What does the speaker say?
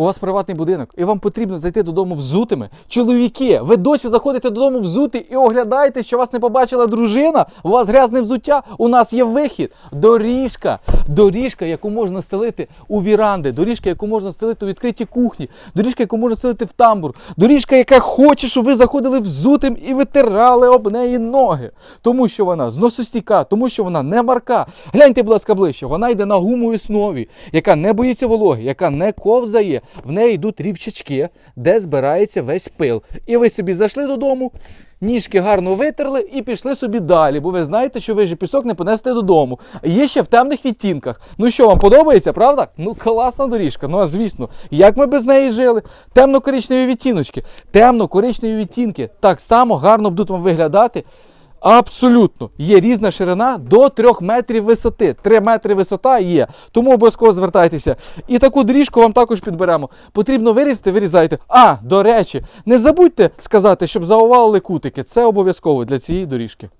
у вас приватний будинок, і вам потрібно зайти додому взутими. Чоловіки, ви досі заходите додому взуті і оглядаєте, що вас не побачила дружина, у вас грязне взуття, у нас є вихід. Доріжка, доріжка, яку можна стелити у віранди, доріжка, яку можна стелити у відкритій кухні, доріжка, яку можна стелити в тамбур, доріжка, яка хоче, щоб ви заходили взутим і витирали об неї ноги. Тому що вона зносостійка, тому що вона не марка. Гляньте, будь ласка, ближче. Вона йде на гумовій основі, яка не боїться вологи, яка не ковзає. В неї йдуть рівчачки, де збирається весь пил. І ви собі зайшли додому. Ніжки гарно витерли і пішли собі далі, бо ви знаєте, що ви ж пісок не понесете додому. Є ще в темних відтінках. Ну що, вам подобається, правда? Ну класна доріжка. Ну а звісно, як ми без неї жили? Темно-коричневі відтіночки, темно-коричневі відтінки так само гарно будуть вам виглядати. Абсолютно є різна ширина до 3 метрів висоти. 3 метри висота є. Тому обов'язково звертайтеся. І таку доріжку вам також підберемо. Потрібно вирізати, вирізайте. А, до речі, не забудьте сказати, щоб заувалили кутики. Це обов'язково для цієї доріжки.